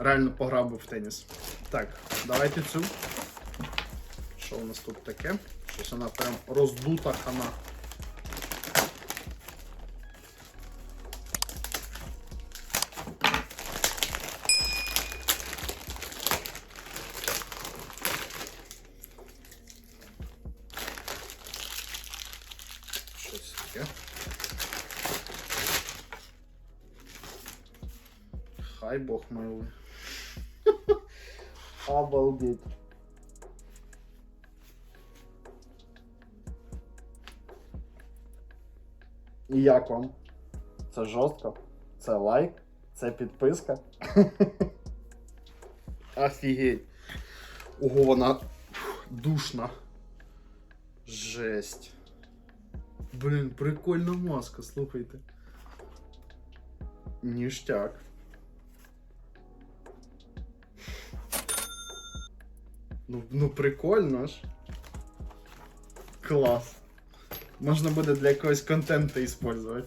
реально пограв би в теніс. Так, давайте цю. Що у нас тут таке? Щось вона прям роздута хана. Щось таке. Хай Бог милує. Обалдеть. І як вам? Це жорстко? Це лайк? Це підписка? Офігеть. Ого, вона душна. Жесть. Блін, прикольна маска, слухайте. Ніштяк. Ну, ну прикольно ж. Клас. Можна буде для якогось контенту использовать.